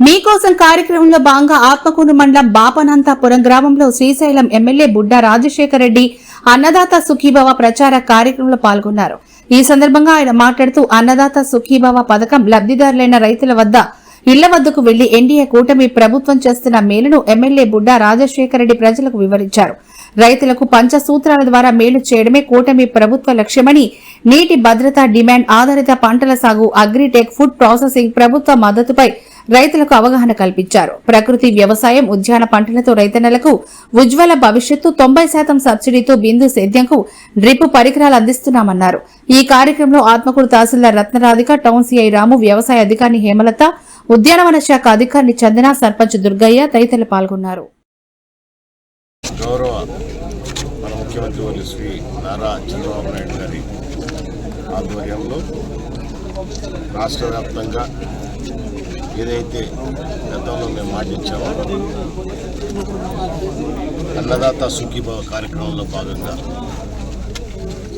మీకోసం కార్యక్రమంలో భాగంగా ఆత్మకూరు మండలం బాపనంతాపురం గ్రామంలో శ్రీశైలం ఎమ్మెల్యే బుడ్డా రాజశేఖర రెడ్డి అన్నదాత సుఖీభవ ప్రచార కార్యక్రమంలో పాల్గొన్నారు. ఈ సందర్భంగా ఆయన మాట్లాడుతూ అన్నదాత సుఖీభవ పథకం లబ్ధిదారులైన రైతుల వద్ద ఇళ్ళ వద్దకు వెళ్ళి ఎన్డీఏ కూటమి ప్రభుత్వం చేస్తున్న మేలును ఎమ్మెల్యే బుడ్డా రాజశేఖర రెడ్డి ప్రజలకు వివరించారు. రైతులకు పంచసూత్రాల ద్వారా మేలు చేయడమే కూటమి ప్రభుత్వ లక్ష్యమని నీటి భద్రత డిమాండ్ ఆధారిత పంటల సాగు అగ్రిటెక్ ఫుడ్ ప్రాసెసింగ్ ప్రభుత్వ మద్దతుపై రైతులకు అవగాహన కల్పించారు. ప్రకృతి వ్యవసాయం ఉద్యాన పంటలతో రైతన్నలకు ఉజ్వల భవిష్యత్తు తొంభై శాతం సబ్సిడీతో బిందు సేద్యంకు డ్రిప్ పరికరాలు అందిస్తున్నామన్నారు. ఈ కార్యక్రమంలో ఆత్మకూరు తహసీల్దార్ రత్నరాధిక టౌన్ సిఐ రాము వ్యవసాయ అధికారిని హేమలత ఉద్యానవన శాఖ అధికారిని చందన సర్పంచ్ దుర్గయ్య తదితరులు పాల్గొన్నారు. గౌరవ మన ముఖ్యమంత్రి వర్యులు శ్రీ నారా చంద్రబాబు నాయుడు గారి ఆధ్వర్యంలో రాష్ట్ర వ్యాప్తంగా ఏదైతే గతంలో మేము మాటించామో అన్నదాత సుఖీభావ కార్యక్రమంలో భాగంగా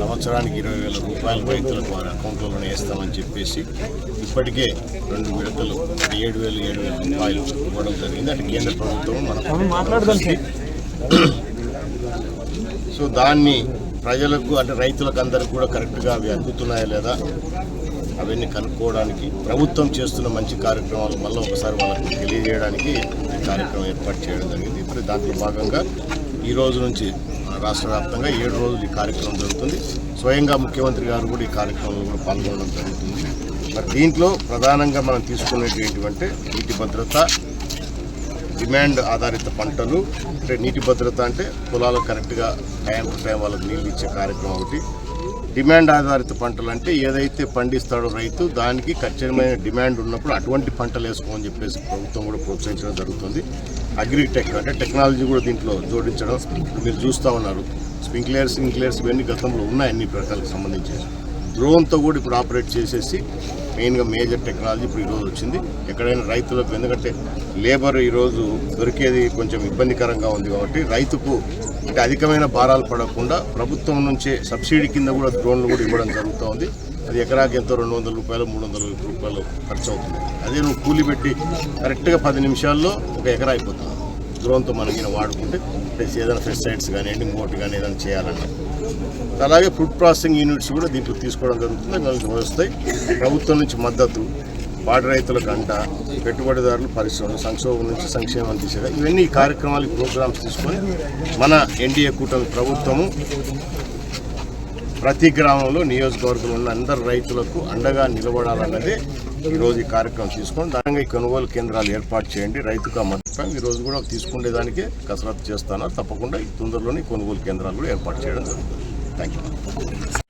సంవత్సరానికి ఇరవై వేల రూపాయలు రైతులకు వారి అకౌంట్లోనే వేస్తామని చెప్పేసి ఇప్పటికే రెండు విడతలు ఏడు వేలు ఏడు వేల రూపాయలు ఇవ్వడం జరిగింది. అంటే కేంద్ర ప్రభుత్వం మన సో దాన్ని ప్రజలకు అంటే రైతులకు అందరికి కూడా కరెక్ట్గా అవి అందుతున్నాయా లేదా అవన్నీ కనుక్కోవడానికి ప్రభుత్వం చేస్తున్న మంచి కార్యక్రమాలు మళ్ళీ ఒకసారి వాళ్ళకి తెలియజేయడానికి ఈ కార్యక్రమం ఏర్పాటు చేయడం జరిగింది. ఇప్పుడు దాంట్లో భాగంగా ఈ రోజు నుంచి రాష్ట్ర వ్యాప్తంగా ఏడు రోజులు ఈ కార్యక్రమం జరుగుతుంది. స్వయంగా ముఖ్యమంత్రి గారు కూడా ఈ కార్యక్రమంలో కూడా పాల్గొనడం జరుగుతుంది. మరి దీంట్లో ప్రధానంగా మనం తీసుకునేటువంటివంటే నీటి భద్రత డిమాండ్ ఆధారిత పంటలు అంటే నీటి భద్రత అంటే పొలాలు కరెక్ట్గా టైం టు టైం వాళ్ళకి నీళ్ళు ఇచ్చే కార్యక్రమం ఒకటి డిమాండ్ ఆధారిత పంటలు అంటే ఏదైతే పండిస్తాడో రైతు దానికి ఖచ్చితమైన డిమాండ్ ఉన్నప్పుడు అటువంటి పంటలు వేసుకోమని చెప్పేసి ప్రభుత్వం కూడా ప్రోత్సహించడం జరుగుతుంది. అగ్రిటెక్ అంటే టెక్నాలజీ కూడా దీంట్లో జోడించడం మీరు చూస్తూ ఉన్నారు. స్ప్రింక్లర్స్ ఇంక్లర్స్ ఇవన్నీ గతంలో ఉన్నాయి అన్ని ప్రకారాలకు సంబంధించి. డ్రోన్తో కూడా ఇప్పుడు ఆపరేట్ చేసేసి మెయిన్గా మేజర్ టెక్నాలజీ ఇప్పుడు ఈరోజు వచ్చింది. ఎక్కడైనా రైతులకు ఎందుకంటే లేబర్ ఈరోజు దొరికేది కొంచెం ఇబ్బందికరంగా ఉంది కాబట్టి రైతుకు అంటే అధికమైన భారాలు పడకుండా ప్రభుత్వం నుంచే సబ్సిడీ కింద కూడా డ్రోన్లు కూడా ఇవ్వడం జరుగుతుంది. అది ఎకరాకి ఎంతో రెండు వందల రూపాయలు మూడు వందల రూపాయలు ఖర్చు అవుతుంది. అదే నువ్వు కూలి పెట్టి కరెక్ట్గా పది నిమిషాల్లో ఒక ఎకరా అయిపోతుంది. డ్రోన్తో మనం ఈయన వాడుకుంటే ఏదైనా పెస్టిసైడ్స్ కానివ్వండి ఇంకోటి కానీ ఏదైనా చేయాలన్నా అలాగే ఫుడ్ ప్రాసెసింగ్ యూనిట్స్ కూడా దీంట్లో తీసుకోవడం జరుగుతుంది. దానికి వస్తాయి ప్రభుత్వం నుంచి మద్దతు పాడి రైతులకు అంట పెట్టుబడిదారులు పరిశ్రమలు సంక్షోభం నుంచి సంక్షేమం దిశగా ఇవన్నీ కార్యక్రమాలు ప్రోగ్రామ్స్ తీసుకొని మన ఎన్డీఏ కూటమి ప్రభుత్వము ప్రతి గ్రామంలో నియోజకవర్గంలో ఉన్న అందరు రైతులకు అండగా నిలబడాలన్నదే ఈరోజు ఈ కార్యక్రమం తీసుకొని దానిగా ఈ కొనుగోలు కేంద్రాలు ఏర్పాటు చేయండి. రైతుగా మద్దతు ఈ రోజు కూడా తీసుకునేదానికే కసరత్తు చేస్తాను. తప్పకుండా ఈ తొందరలోనే కొనుగోలు కేంద్రాలు కూడా ఏర్పాటు చేయడం జరుగుతుంది. Thank you.